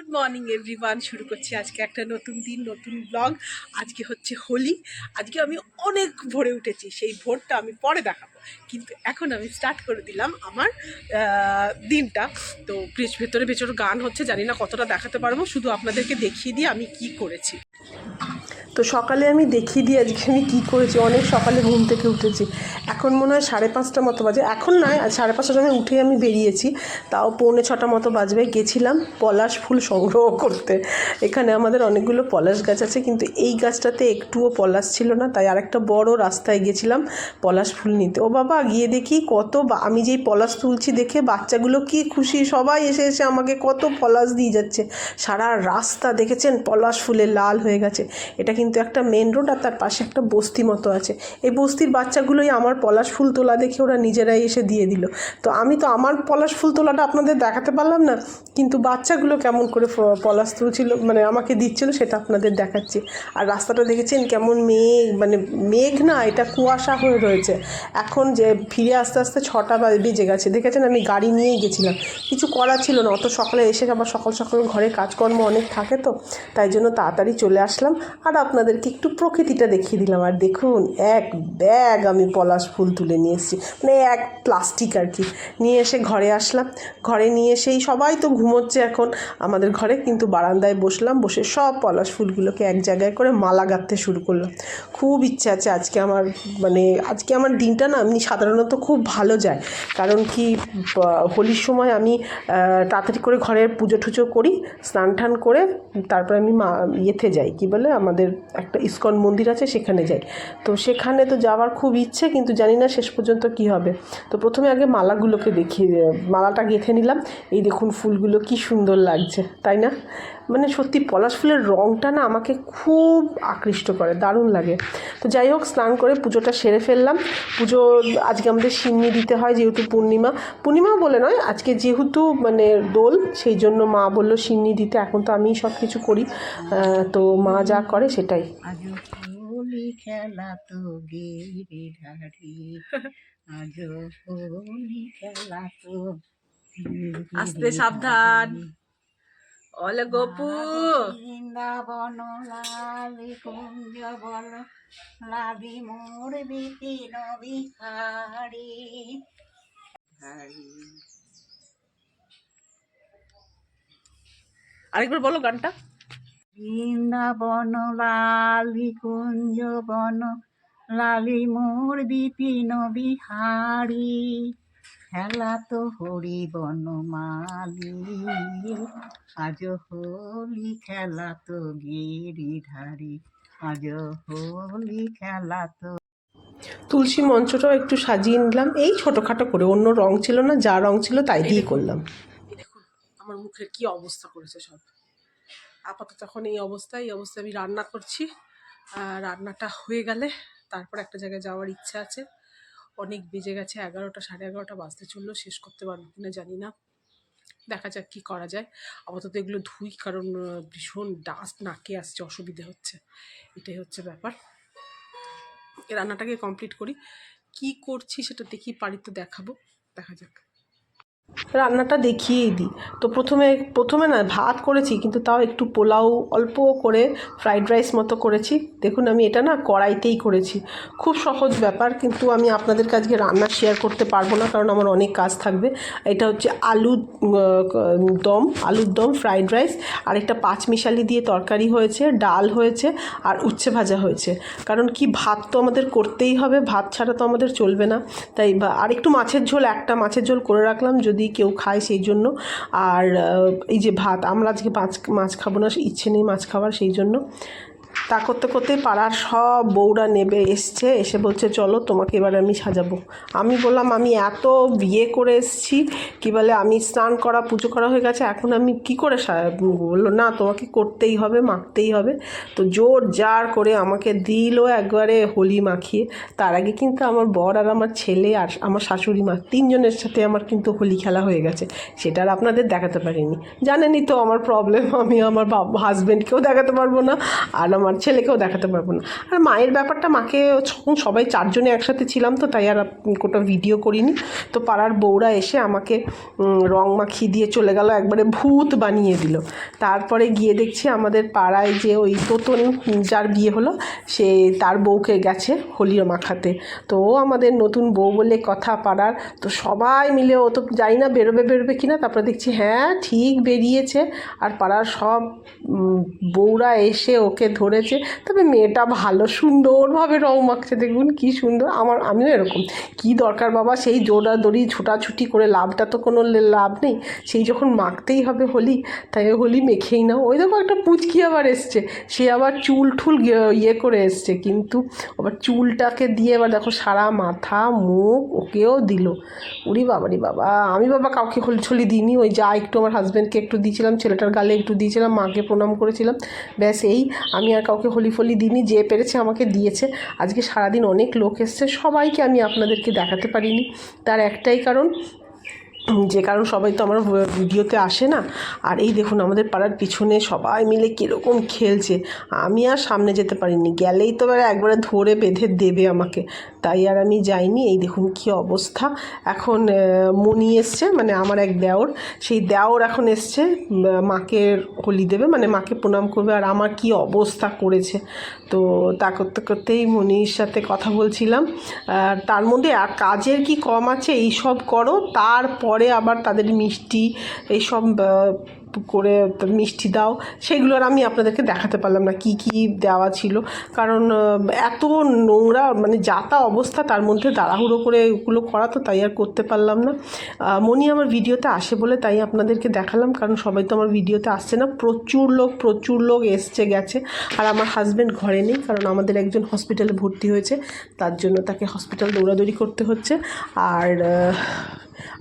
Good morning everyone শুরু করছি আজকে একটা নতুন দিন, নতুন ব্লগ আজকে হচ্ছে হোলি। আজকে আমি অনেক ভোরে উঠেছি। সেই ভোরটা আমি পরে দেখাবো। কিন্তু এখন আমি স্টার্ট করে দিলাম আমার দিনটা। তো ব্রিজ ভেতরে ভেতরে গান হচ্ছে। জানি না কতটা দেখাতে পারব। শুধু আপনাদেরকে দেখিয়ে দিয়ে আমি কি করেছি। তো সকালে আমি দেখিয়ে দিই আজকে আমি কী করেছি। অনেক সকালে ঘুম থেকে উঠেছি। এখন মনে হয় সাড়ে পাঁচটা মতো বাজে। এখন নয় সাড়ে পাঁচটার সময় উঠে আমি বেরিয়েছি। তাও পৌনে ছটা মতো বাজবে। গেছিলাম পলাশ ফুল সংগ্রহ করতে। এখানে আমাদের অনেকগুলো পলাশ গাছ আছে, কিন্তু এই গাছটাতে একটুও পলাশ ছিল না। তাই আরেকটা বড় রাস্তায় গেছিলাম পলাশ ফুল নিতে। ও বাবা, গিয়ে দেখি কত আমি যেই পলাশ তুলছি দেখে বাচ্চাগুলো কি খুশি। সবাই এসে এসে আমাকে কত পলাশ দিয়ে যাচ্ছে। সারা রাস্তা দেখেছেন? পলাশ ফুলে লাল হয়ে গেছে। এটা কিন্তু একটা মেন রোড আর তার পাশে একটা বস্তি মতো আছে। এই বস্তির বাচ্চাগুলোই আমার পলাশ ফুল তোলা দেখে ওরা নিজেরাই এসে দিয়ে দিল। তো আমি তো আমার পলাশ ফুল তোলাটা আপনাদের দেখাতে পারলাম না, কিন্তু বাচ্চাগুলো কেমন করে পলাশ তুলছিল মানে আমাকে দিচ্ছিল সেটা আপনাদের দেখাচ্ছি। আর রাস্তাটা দেখেছেন কেমন মেঘ মানে মেঘ না, এটা কুয়াশা হয়ে রয়েছে। এখন যে ফিরে আস্তে আস্তে ছটা বেজে গেছে। দেখেছেন আমি গাড়ি নিয়েই গেছিলাম। কিছু করার ছিল না, অত সকালে এসে আবার সকাল সকাল ঘরে কাজকর্ম অনেক থাকে তো, তাই জন্য তাড়াতাড়ি চলে আসলাম। আর আপনাদেরকে একটু প্রকৃতিটা দেখিয়ে দিলাম। আর দেখুন, এক ব্যাগ আমি পলাশ ফুল তুলে নিয়ে এসেছি। মানে এক প্লাস্টিক আর কি। নিয়ে এসে ঘরে আসলাম। ঘরে নিয়ে এসেই সবাই তো ঘুমোচ্ছে এখন। আমাদের ঘরে কিন্তু বারান্দায় বসলাম। বসে সব পলাশ ফুলগুলোকে এক জায়গায় করে মালা গাঁথতে শুরু করলাম। খুব ইচ্ছা আছে আজকে আমার মানে আজকে আমার দিনটা না, এমনি সাধারণত খুব ভালো যায়। কারণ কি হোলির সময় আমি তাড়াতাড়ি করে ঘরের পুজো টুজো করি স্নান টান করে, তারপরে আমি মা, ইয়েতে যাই। কি বলে? আমাদের একটা ইস্কন মন্দির আছে, সেখানে যাই। তো সেখানে তো যাওয়ার খুব ইচ্ছে, কিন্তু জানি না শেষ পর্যন্ত কি হবে। তো প্রথমে আগে মালাগুলোকে দেখিয়ে, মালাটা গেঁথে নিলাম। এই দেখুন ফুলগুলো কি সুন্দর লাগছে, তাই না? মানে সত্যি পলাশ ফুলের রঙটা না আমাকে খুব আকৃষ্ট করে দারুণ লাগে। তো যাই হোক স্নান করে পুজোটা সেরে ফেললাম। পুজো আজকে আমাদের সিন্নি দিতে হয় যেহেতু পূর্ণিমা। পূর্ণিমা বলে নয় আজকে যেহেতু মানে দোল সেই জন্য মা বলল সিন্নি দিতে এখন তো আমিই সব কিছু করি তো মা যা করে সেটাই। আজ খেলা তো গিরি ধারি আজ খেলা তো আস্তে সাবধান। অলে গপু বৃন্দাবন লালি কুঞ্জ বল লালি মোর হারি আরেকবার বলো গানটা। বৃন্দাবন লালি কুঞ্জ বন লালি মোর বিপিন বিহারি। খেলা তো হরি বন মালি আজ হোলি খেলা তো গিরিধারি। আজ হোলি খেলা তো তুলসী মঞ্চটাও একটু সাজিয়ে নিলাম। এই ছোটোখাটো করে অন্য রং ছিল না যা রং ছিল তাই দিয়ে করলাম। দেখুন আমার মুখের কি অবস্থা করেছে সব। আপাতত এখন এই অবস্থায় এই অবস্থায় আমি রান্না করছি। আর রান্নাটা হয়ে গেলে তারপর একটা জায়গায় যাওয়ার ইচ্ছা আছে। অনেক বেজে গেছে, এগারোটা, সাড়ে এগারোটা বাজতে চলল, শেষ করতে পারব কি না জানি না। দেখা যাক কী করা যায়। আপাতত এগুলো ধুই, কারণ ভীষণ ডাস্ট নাকে আসছে, অসুবিধে হচ্ছে। এটাই হচ্ছে ব্যাপার। রান্নাটাকে কমপ্লিট করি। কি করছি সেটা দেখি পারি তো দেখাবো। দেখা যাক। রান্নাটা দেখিয়েই দিই। তো প্রথমে প্রথমে না ভাত করেছি, কিন্তু তাও একটু পোলাও অল্প করে ফ্রাইড রাইস মতো করেছি। দেখুন আমি এটা না কড়াইতেই করেছি। খুব সহজ ব্যাপার, কিন্তু আমি আপনাদের কাছে রান্না শেয়ার করতে পারব না, কারণ আমার অনেক কাজ থাকবে। এটা হচ্ছে আলু দম, আলুর দম ফ্রাইড রাইস আর একটা পাঁচমিশালি দিয়ে তরকারি হয়েছে, ডাল হয়েছে, আর উচ্ছে ভাজা হয়েছে। কারণ কি, ভাত তো আমাদের করতেই হবে, ভাত ছাড়া তো আমাদের চলবে না। তাই আর একটু মাছের ঝোল, একটা মাছের ঝোল করে রাখলাম, যদি কেউ খায় সেই জন্য। আর এই যে ভাত, আমরা আজকে মাছ মাছ খাব না, ইচ্ছে নেই মাছ খাওয়ার, সেই জন্য। তা করতে করতে পাড়ার সব বউরা নেবে, এসছে, এসে বলছে, চলো তোমাকে এবার আমি সাজাবো। আমি বললাম, আমি এত বিয়ে করে এসছি, কি বলে, আমি স্নান করা, পুজো করা হয়ে গেছে, এখন আমি কি করে বলল, না, তোমাকে করতেই হবে, মাখতেই হবে। তো জোর জার করে আমাকে দিল একবারে হোলি মাখিয়ে। তার আগে কিন্তু আমার বর আর আমার ছেলে আর আমার শাশুড়ি মা তিনজনের সাথে আমার কিন্তু হোলি খেলা হয়ে গেছে। সেটা আর আপনাদের দেখাতে পারিনি। জানেনই তো আমার প্রবলেম আমি আমার হাজব্যান্ডকেও দেখাতে পারব না, আর আমার ছেলেকেও দেখাতে পারব না। আর মায়ের ব্যাপারটা মাকে যখন সবাই চারজনে একসাথে ছিলাম তো তাই আর কোটা ভিডিও করিনি। তো পাড়ার বউরা এসে আমাকে রং মাখিয়ে দিয়ে চলে গেল একবারে ভূত বানিয়ে দিল। তারপরে গিয়ে দেখছি আমাদের পাড়ায় যে ওই তোতন যার বিয়ে হলো সে তার বউকে গেছে হোলিও মাখাতে। তো ও আমাদের নতুন বউ বলে কথা পাড়ার তো সবাই মিলে ও তো জানি না বেরোবে বেরোবে কিনা তারপরে দেখছি হ্যাঁ ঠিক বেরিয়েছে। আর পাড়ার সব বউরা এসে ওকে ধরেছে তবে মেয়েটা ভালো, সুন্দরভাবে রং মাখছে। দেখুন কি সুন্দর। আমার, আমিও এরকম। কি দরকার বাবা? সেই দৌড়াদৌড়ি, ছোটাছুটি করে লাভটা তো কোনো লাভ নেই। সেই যখন মাখতেই হবে হোলি, তাই হোলি মেখেই নাও। ওই দেখো একটা পুচকি আবার এসছে। সে আবার চুল ঠুল ইয়ে করে এসছে। কিন্তু আবার চুলটাকে দিয়ে এবার দেখো সারা মাথা, মুখ ওকেও দিল। উরি বাবারি বাবা। আমি বাবা কাউকে হোলি, ছলি দিইনি। ওই যা একটু আমার হাজব্যান্ডকে একটু দিয়েছিলাম, ছেলেটার গালে একটু দিয়েছিলাম, মাকে প্রণাম করেছিলাম। ব্যাস এই। আমি আর কাউকে হোলি ফলি দিনই যে পেরেছে আমাকে দিয়েছে। আজকে সারাদিন অনেক লোক এসছে। সবাইকে আমি আপনাদেরকে দেখাতে পারিনি। তার একটাই কারণ যে কারণ সবাই তো আমার ভিডিওতে আসে না। আর এই দেখুন, আমাদের পাড়ার পিছনে সবাই মিলে কীরকম খেলছে। আমি আর সামনে যেতে পারিনি। গেলেই তো এবার একবারে ধরে বেঁধে দেবে আমাকে। তাই আর আমি যাইনি। এই দেখুন কি অবস্থা। এখন মণি এসছে মানে আমার এক দেওর। সেই দেওর এখন এসছে মাকে হোলি দেবে মানে মাকে প্রণাম করবে। আর আমার কি অবস্থা করেছে। তো তা করতে করতেই মনির সাথে কথা বলছিলাম। তার মধ্যে আর কাজের কি কম আছে, এই সব করো। তারপরে আবার তাদের মিষ্টি এইসব করে মিষ্টি দাও, সেগুলো আর আমি আপনাদেরকে দেখাতে পারলাম না কি কি দেওয়া ছিল। কারণ এত নোংরা মানে যাতা অবস্থা তার মধ্যে তাড়াহুড়ো করে এগুলো করা তো তাই আর করতে পারলাম না। মনি আমার ভিডিওতে আসে বলে তাই আপনাদেরকে দেখালাম, কারণ সবাই তো আমার ভিডিওতে আসছে না। প্রচুর লোক প্রচুর লোক এসছে, গেছে, আর আমার হাজব্যান্ড ঘরে নেই, কারণ আমাদের একজন হসপিটালে ভর্তি হয়েছে, তার জন্য তাকে হসপিটাল দৌড়াদৌড়ি করতে হচ্ছে। আর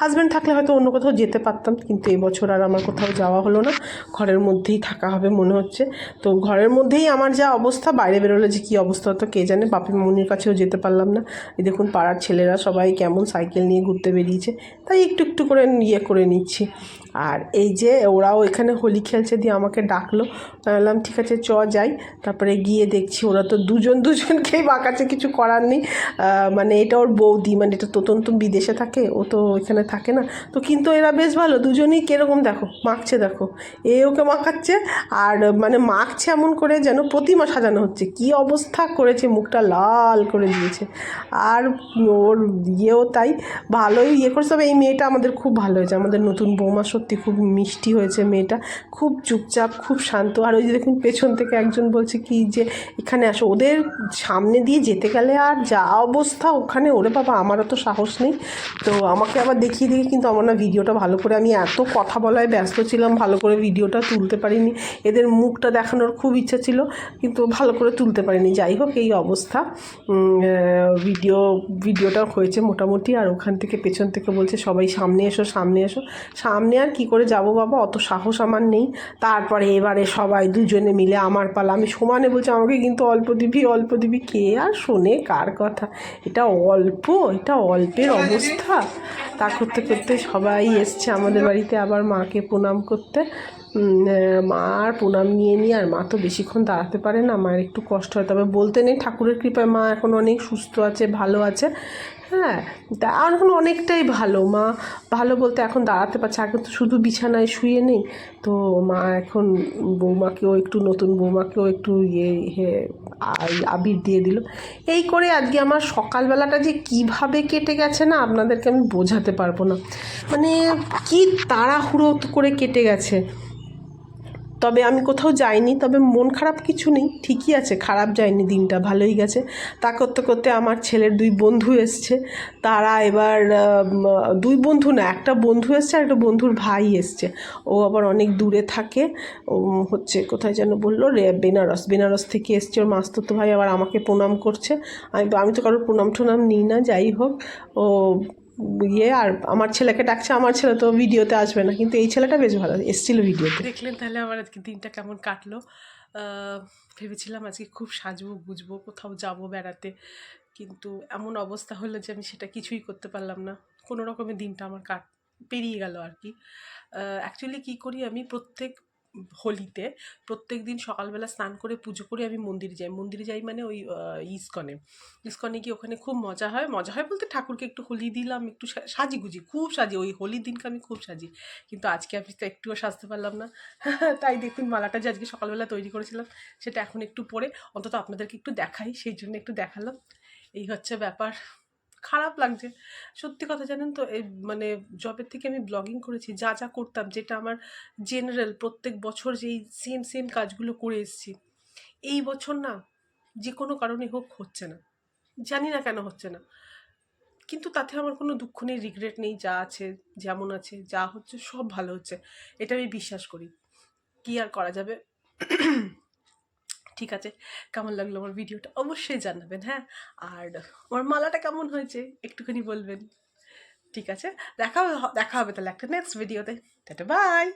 হাজব্যান্ড থাকলে হয়তো অন্য কোথাও যেতে পারতাম, কিন্তু এবছর আর আমার কোথাও যাওয়া হলো না। ঘরের মধ্যেই থাকা হবে মনে হচ্ছে। তো ঘরের মধ্যেই আমার যা অবস্থা, বাইরে বেরোলে যে কী অবস্থা হতো কে জানে, বাপি মনির কাছেও যেতে পারলাম না। এই দেখুন পাড়ার ছেলেরা সবাই কেমন সাইকেল নিয়ে ঘুরতে বেরিয়েছে। তাই একটু একটু করে ইয়ে করে নিচ্ছি। আর এই যে ওরাও এখানে হোলি খেলছে, দিয়ে আমাকে ডাকলো। বললাম, ঠিক আছে, চ, যাই। তারপরে গিয়ে দেখছি ওরা তো দুজন, দুজনকেই বাঁকাচ্ছে, কিছু করার নেই। মানে এটা ওর বৌদি মানে এটা তো বিদেশে থাকে। ও তো এখানে থাকে না। তো কিন্তু এরা বেশ ভালো, দুজনেই কীরকম দেখো, মাখছে দেখো। এ ওকে মাখাচ্ছে আর মানে মাখছে এমন করে যেন প্রতিমা সাজানো হচ্ছে। কি অবস্থা করেছে, মুখটা লাল করে দিয়েছে। আর ওর ইয়েও তাই, ভালোই ইয়ে করছে। তবে এই মেয়েটা আমাদের খুব ভালো হয়েছে। আমাদের নতুন বৌমা সত্যি খুব মিষ্টি হয়েছে মেয়েটা। খুব চুপচাপ, খুব শান্ত। আর ওই যে দেখুন, পেছন থেকে একজন বলছে কি যে, এখানে আসো। ওদের সামনে দিয়ে যেতে গেলে আর যা অবস্থা ওখানে, ওরে বাবা, আমারও তো সাহস নেই। তো আমাকে আবার দেখিয়ে দিয়ে কিন্তু আমার না ভিডিওটা ভালো করে আমি এত কথা বলায় ব্যস্ত ছিলাম, ভালো করে ভিডিওটা তুলতে পারিনি। এদের মুখটা দেখানোর খুব ইচ্ছা ছিল, কিন্তু ভালো করে তুলতে পারিনি। যাই হোক, এই অবস্থা। ভিডিও, ভিডিওটা হয়েছে মোটামুটি, আর ওখান থেকে পেছন থেকে বলছে, সবাই সামনে এসো সামনে এসো। সামনে আর কি করে যাব বাবা? অত সাহস আমার নেই। তারপরে এবারে সবাই দুজনে মিলে আমার পালা। আমি সমানে বলছি, আমাকে কিন্তু অল্প দিবি অল্প দিবি। কে আর শোনে, কার কথা? এটা অল্প, এটা অল্পের অবস্থা। তা করতে করতে সবাই এসছে আমাদের বাড়িতে, আবার মাকে প্রণাম করতে। মা আর প্রণাম নিয়ে নিয়ে, আর মা তো বেশিক্ষণ দাঁড়াতে পারে না, মায়ের একটু কষ্ট হয়। তবে বলতে নেই ঠাকুরের কৃপায় মা এখন অনেক সুস্থ আছে, ভালো আছে। হ্যাঁ তা এখন অনেকটাই ভালো। মা ভালো বলতে এখন দাঁড়াতে পারছে আগে তো শুধু বিছানায় শুয়ে নেই। তো মা এখন বৌমাকেও একটু, নতুন বৌমাকেও একটু ইয়ে আবির দিয়ে দিল। এই করে আজকে আমার সকালবেলাটা যে কীভাবে কেটে গেছে না, আপনাদেরকে আমি বোঝাতে পারব না। মানে কি তাড়াহুড়ো করে কেটে গেছে। তবে আমি কোথাও যাইনি, তবে মন খারাপ কিছু নেই, ঠিকই আছে, খারাপ যায়নি দিনটা, ভালোই গেছে। তা করতে করতে আমার ছেলের দুই বন্ধু এসছে, তারা এবার দুই বন্ধু না, একটা বন্ধু এসছে আর একটা বন্ধুর ভাই এসছে। ও আবার অনেক দূরে থাকে, ও হচ্ছে কোথায় যেন বলল, রে, বেনারস বেনারস থেকে এসছে ওর মাস্তুতো ভাই, আবার আমাকে প্রণাম করছে। আমি আমি তো কারোর প্রণাম টনাম নিই না, যাই হোক, ও ইয়ে আর আমার ছেলেকে ডাকছে, আমার ছেলে তো ভিডিওতে আসবে না, কিন্তু এই ছেলেটা বেশ ভালো, এসেছিল ভিডিওতে। দেখলেন তাহলে আমার আজকে দিনটা কেমন কাটলো? ভেবেছিলাম আজকে খুব সাজবো বুঝব কোথাও যাব বেড়াতে, কিন্তু এমন অবস্থা হলো যে আমি সেটা কিছুই করতে পারলাম না। কোনো রকমের দিনটা আমার কাট, পেরিয়ে গেল আর কি। অ্যাকচুয়ালি কী করি আমি? প্রত্যেক হোলিতে প্রত্যেক দিন সকালবেলা স্নান করে পুজো করে আমি মন্দিরে যাই। মন্দিরে যাই মানে ওই ইস্কনে। ইস্কনে গিয়ে ওখানে খুব মজা হয়। মজা হয় বলতে ঠাকুরকে একটু হোলি দিলাম, একটু সাজি গুজি খুব সাজি। ওই হোলির দিনকে আমি খুব সাজি। কিন্তু আজকে আমি তো একটুও সাজতে পারলাম না। তাই দেখুন মালাটা যে আজকে সকালবেলা তৈরি করেছিলাম, সেটা এখন একটু পরে। অন্তত আপনাদেরকে একটু দেখাই, সেই জন্য একটু দেখালাম। এই হচ্ছে ব্যাপার। খারাপ লাগছে। সত্যি কথা জানেন তো, এই মানে জবের থেকে আমি ব্লগিং করেছি, যা যা করতাম, যেটা আমার জেনারেল প্রত্যেক বছর যেই সেম সেম কাজগুলো করে এসেছি। এই বছর না, যে কোনো কারণে হোক হচ্ছে না। জানি না কেন হচ্ছে না। কিন্তু তাতে আমার কোনো দুঃখ নেই রিগ্রেট নেই, যা আছে, যেমন আছে, যা হচ্ছে, সব ভালো হচ্ছে। এটা আমি বিশ্বাস করি। কি আর করা যাবে? ঠিক আছে, কেমন লাগল আমার ভিডিওটা অবশ্যই জানাবেন হ্যাঁ? আর আমার মালাটা কেমন হয়েছে একটুখানি বলবেন, ঠিক আছে? দেখা হবে দেখা হবে তাহলে একটা নেক্সট ভিডিওতে টাটা বাই